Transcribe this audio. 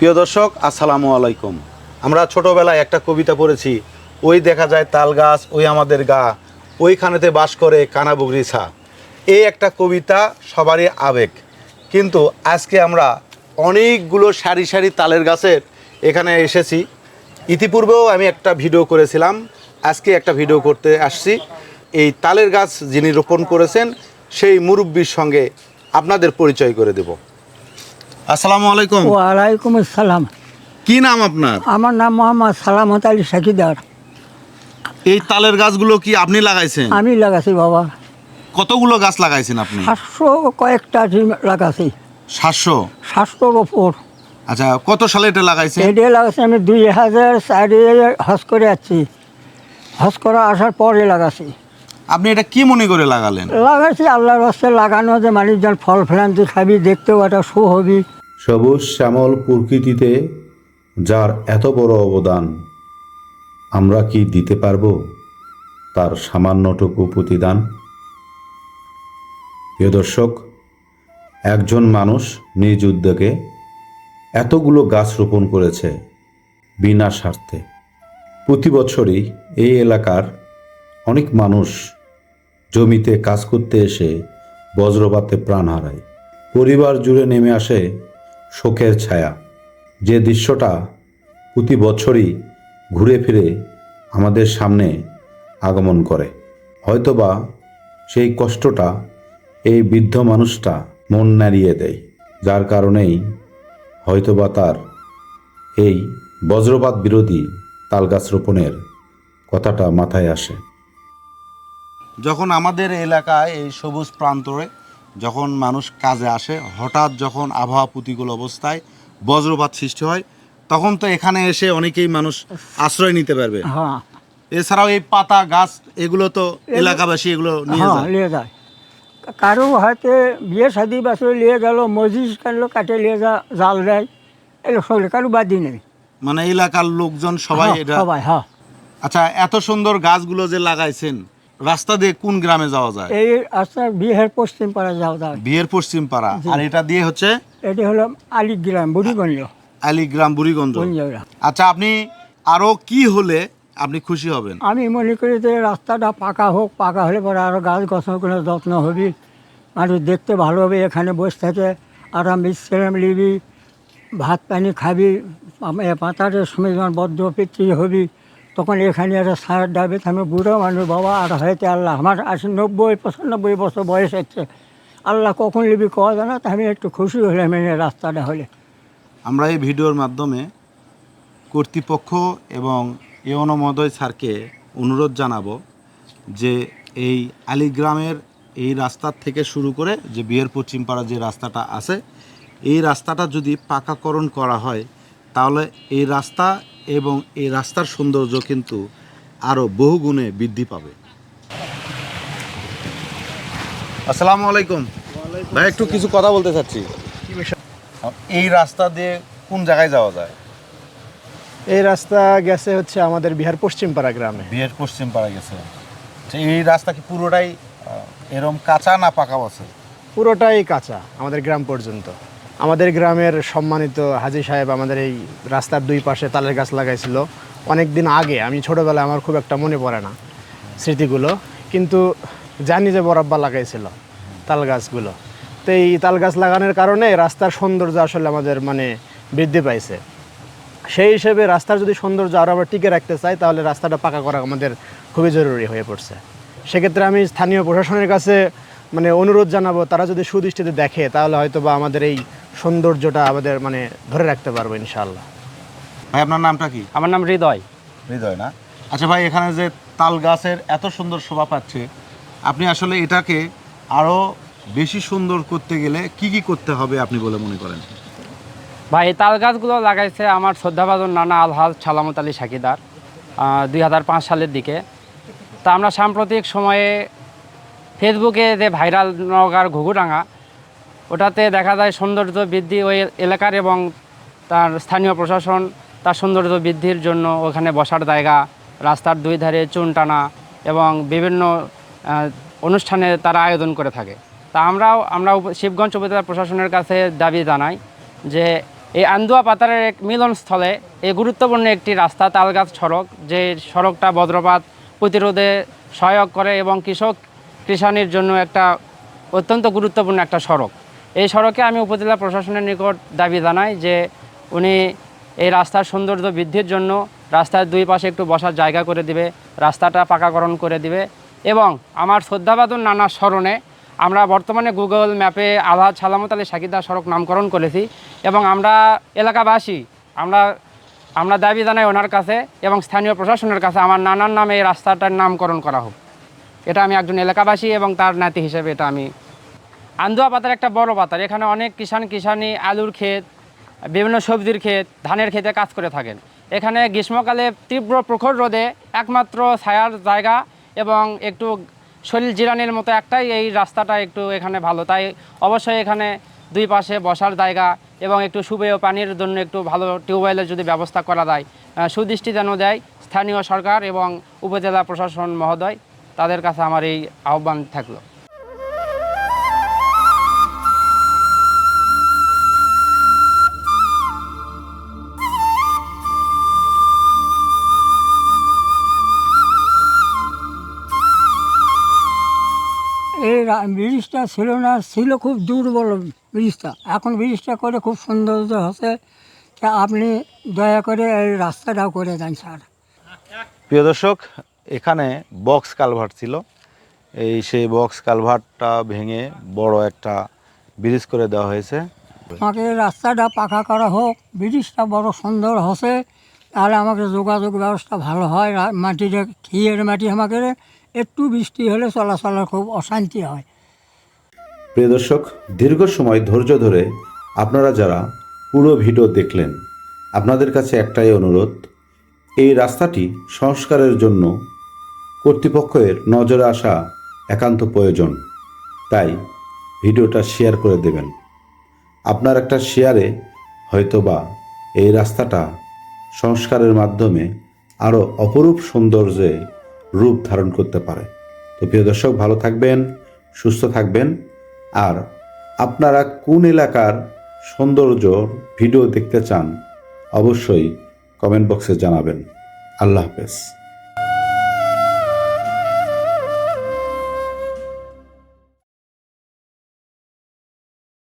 প্রিয় দর্শক, আসসালামু আলাইকুম। আমরা ছোটবেলায় একটা কবিতা পড়েছি, ওই দেখা যায় তাল গাছ, ওই আমাদের গা, ওইখানেতে বাস করে কানাবুগরি ছা। এই একটা কবিতা সবারই আবেগ। কিন্তু আজকে আমরা অনেকগুলো সারি সারি তালের গাছের এখানে এসেছি। ইতিপূর্বেও আমি একটা ভিডিও করেছিলাম, আজকে একটা ভিডিও করতে আসছি। এই তালের গাছ যিনি রোপণ করেছেন, সেই মুরব্বির সঙ্গে আপনাদের পরিচয় করে দেব। আসসালামু আলাইকুম। ওয়ালাইকুম আসসালাম। কি নাম আপনার? আমার নাম মোহাম্মদ সালামত আলী সাকিদার। এই তালের গাছগুলো কি আপনি লাগাইছেন? আমি লাগাছি বাবা। কতগুলো গাছ লাগাইছেন আপনি? সাতশো কয়েকটা লাগাছি। সাতশো? সাতশোর ওপর। আচ্ছা কত সালে এটা লাগাইছেন? এটা লাগাছি আমি দুই হাজার চারি হজ করে আছি। হজ করা আসার পরে লাগাছি। আপনি এটা কি মনে করে লাগালেন? লাগাইছি আল্লাহর রাস্তায় লাগানো যে মানুষজন ফল ফলান্তি খাবি দেখতেও একটা শো হবি সবুজ শ্যামল প্রকৃতিতে যার এত বড় অবদান, আমরা কি দিতে পারব তার সামান্যটুকু প্রতিদান? প্রিয় দর্শক, একজন মানুষ নিজ উদ্যোগে এতগুলো গাছ রোপণ করেছে বিনা স্বার্থে। প্রতি বছরই এই এলাকার অনেক মানুষ জমিতে কাজ করতে এসে বজ্রপাতে প্রাণ হারায়। পরিবার জুড়ে নেমে আসে শোকের ছায়া। যে দৃশ্যটা প্রতি বছরই ঘুরে ফিরে আমাদের সামনে আগমন করে। হয়তোবা সেই কষ্টটা এই বৃদ্ধ মানুষটা মন নাড়িয়ে দেয়, যার কারণেই হয়তোবা তার এই বজ্রপাত বিরোধী তালগাছ রোপণের কথাটা মাথায় আসে। যখন আমাদের এলাকায় এই সবুজ প্রান্তরে যখন মানুষ কাজে আসে হঠাৎ যখন আবহাওয়া প্রতিকূল অবস্থায় বজ্রপাত সৃষ্টি হয় তখন তো এখানে এসে অনেকেই মানুষ আশ্রয় নিতে পারবে। হ্যাঁ। এছাড়াও এই পাতা গাছ এগুলো তো এলাকাবাসী এগুলো নিয়ে হ্যাঁ যায়। কারও হয়তো বিয়ে শাদি বাসে নিয়ে গেল মসজিদ কাটলো কাটে নিয়ে যা জাল দেয় এগুলো সব কারও বাদি নেই। মানে এলাকার লোকজন সবাই হ্যাঁ, এটা সবাই হ্যাঁ। আচ্ছা এত সুন্দর গাছগুলো যে লাগাইছেন রাস্তা দিয়ে কোন গ্রামে যাওয়া যায়? এই আপনার বিহার পশ্চিম পাড়া যাওয়া যায়। বিয়ের পশ্চিম পাড়া। আর এটা দিয়ে হচ্ছে? এটি হলো আলিগ্রাম বুড়িগঞ্জ। আলিগ্রাম বুড়িগঞ্জ। আচ্ছা আপনি আরও কি হলে আপনি খুশি হবেন? আমি মনে করি যে রাস্তাটা পাকা হোক পাকা হলে পরে আরও গাছ গছগুলো যত্ন হবি। মানুষ দেখতে ভালো হবে এখানে বসে থেকে আরাম বিশ্রাম নিবি। ভাত পানি খাবি আম- সময় যখন বদ্ধ পিতৃ হবি তখন এখানে একটা সার ডাবে আমি বুড়ো মানুষ, বাবা, আর হয়তো আল্লাহ। আমার আশি নব্বই পঁচানব্বই বছর বয়স হচ্ছে। আল্লাহ কখন নিবি কওয়া যায় না আমি একটু খুশি হলাম এই রাস্তাটা হলে। আমরা এই ভিডিওর মাধ্যমে কর্তৃপক্ষ এবং এ অনুমোদয় স্যারকে অনুরোধ জানাব যে এই আলিগ্রামের এই রাস্তার থেকে শুরু করে যে বিয়ের পশ্চিমপাড়া যে রাস্তাটা আছে, এই রাস্তাটা যদি পাকাকরণ করা হয়, তাহলে এই রাস্তা এবং এই রাস্তার সৌন্দর্য কিন্তু আরও বহুগুণে বৃদ্ধি পাবে। আসসালামু আলাইকুম। ভাই একটু কিছু কথা বলতে চাচ্ছি। এই রাস্তা দিয়ে কোন জায়গায় যাওয়া যায়? এই রাস্তা গেছে হচ্ছে আমাদের বিহার পশ্চিমপাড়া গ্রামে। বিহার পশ্চিম পাড়া গেছে। আচ্ছা, এই রাস্তা কি পুরোটাই এরম কাঁচা না পাকা আছে? পুরোটাই কাঁচা আমাদের গ্রাম পর্যন্ত। আমাদের গ্রামের সম্মানিত হাজি সাহেব আমাদের এই রাস্তার দুই পাশে তালের গাছ লাগাইছিল। অনেক দিন আগে, আমি ছোটোবেলায় আমার খুব একটা মনে পড়ে না স্মৃতিগুলো, কিন্তু জানি যে বরাব্বা লাগাইছিল তাল গাছগুলো। তো এই তাল গাছ লাগানোর কারণে রাস্তার সৌন্দর্য আসলে আমাদের মানে বৃদ্ধি পাইছে। সেই হিসেবে রাস্তার যদি সৌন্দর্য আরও আমরা টিকে রাখতে চাই, তাহলে রাস্তাটা পাকা করা আমাদের খুবই জরুরি হয়ে পড়ছে। সেক্ষেত্রে আমি স্থানীয় প্রশাসনের কাছে মানে অনুরোধ জানাব, তারা যদি সুদৃষ্টিতে দেখে, তাহলে হয়তো বা আমাদের এই সৌন্দর্যটা আমাদের মানে ধরে রাখতে পারব ইনশাল্লাহ ভাই আপনার নামটা কি? আমার নাম হৃদয়। হৃদয় না? আচ্ছা ভাই এখানে যে তাল গাছের এত সুন্দর শোভা পাচ্ছে আপনি আসলে এটাকে আরও বেশি সুন্দর করতে গেলে কি কি করতে হবে আপনি বলে মনে করেন? ভাই এই তাল গাছগুলো লাগাইছে আমার শ্রদ্ধাভাজন নানা আলহাজ সালামত আলী সাকিদার দুই হাজার পাঁচ সালের দিকে। তা আমরা সাম্প্রতিক সময়ে ফেসবুকে যে ভাইরাল নগার ঘুঘুডাঙ্গা ওটাতে দেখা যায় সৌন্দর্য বৃদ্ধি ওই এলাকার এবং তার স্থানীয় প্রশাসন তার সৌন্দর্য বৃদ্ধির জন্য ওখানে বসার জায়গা, রাস্তার দুই ধারে চুন টানা এবং বিভিন্ন অনুষ্ঠানে তারা আয়োজন করে থাকে। তা আমরাও, আমরা শিবগঞ্জ উপজেলা প্রশাসনের কাছে দাবি জানাই যে এই আন্দুয়া পাতারের এক মিলনস্থলে এই গুরুত্বপূর্ণ একটি রাস্তা, তালগাছ সড়ক, যে সড়কটা বজ্রপাত প্রতিরোধে সহায়ক করে এবং কৃষক কৃষানির জন্য একটা অত্যন্ত গুরুত্বপূর্ণ একটা সড়ক। এই সড়কে আমি উপজেলা প্রশাসনের নিকট দাবি জানাই যে উনি এই রাস্তার সৌন্দর্য বৃদ্ধির জন্য রাস্তার দুই পাশে একটু বসার জায়গা করে দিবে, রাস্তাটা পাকাকরণ করে দিবে এবং আমার শ্রদ্ধাবাদন নানা স্মরণে আমরা বর্তমানে গুগল ম্যাপে আলহাজ সালামত আলী সাকিদা সড়ক নামকরণ করেছি এবং আমরা এলাকাবাসী, আমরা আমরা দাবি জানাই ওনার কাছে এবং স্থানীয় প্রশাসনের কাছে আমার নানার নামে এই রাস্তাটার নামকরণ করা হোক। এটা আমি একজন এলাকাবাসী এবং তার নাতি হিসেবে এটা আমি আন্দুয়া পাতার একটা বড় পাতার। এখানে অনেক কিষান কিষানি আলুর ক্ষেত, বিভিন্ন সবজির ক্ষেত, ধানের ক্ষেতে কাজ করে থাকেন। এখানে গ্রীষ্মকালে তীব্র প্রখর রোদে একমাত্র ছায়ার জায়গা এবং একটু শরীর জিরানির মতো একটাই এই রাস্তাটা একটু এখানে ভালো। তাই অবশ্যই এখানে দুই পাশে বসার জায়গা এবং একটু সুপেয় পানির জন্য একটু ভালো টিউবওয়েলের যদি ব্যবস্থা করা যায় সুদৃষ্টি যেন দেয় স্থানীয় সরকার এবং উপজেলা প্রশাসন মহোদয়, তাদের কাছে আমার এই আহ্বান থাকল। ব্রিজটা ছিল না ছিল খুব দুর্বল ব্রিজটা। এখন ব্রিজটা করে খুব সৌন্দর্য হচ্ছে তা আপনি দয়া করে এই রাস্তাটাও করে দেন স্যার। প্রিয় দর্শক এখানে বক্স কালভার্ট ছিল। এই সেই বক্স কালভার্টটা ভেঙে বড় একটা ব্রিজ করে দেওয়া হয়েছে। আমাকে রাস্তাটা পাকা করা হোক ব্রিজটা বড় সুন্দর হচ্ছে তাহলে আমাকে যোগাযোগ ব্যবস্থা ভালো হয় মাটিটা ক্ষীরের মাটি আমাকে একটু বৃষ্টি হলে চলাচলের খুব অশান্তি হয়। প্রিয় দর্শক, দীর্ঘ সময় ধৈর্য ধরে আপনারা যারা পুরো ভিডিও দেখলেন, আপনাদের কাছে একটাই অনুরোধ, এই রাস্তাটি সংস্কারের জন্য কর্তৃপক্ষের নজরে আসা একান্ত প্রয়োজন। তাই ভিডিওটা শেয়ার করে দেবেন। আপনার একটা শেয়ারে হয়তোবা এই রাস্তাটা সংস্কারের মাধ্যমে আরও অপরূপ সৌন্দর্যে রূপ ধারণ করতে পারে। তো প্রিয় দর্শক, ভালো থাকবেন, সুস্থ থাকবেন। আর আপনারা কোন এলাকার সৌন্দর্য ভিডিও দেখতে চান, অবশ্যই কমেন্ট বক্সে জানাবেন। আল্লাহ হাফেজ।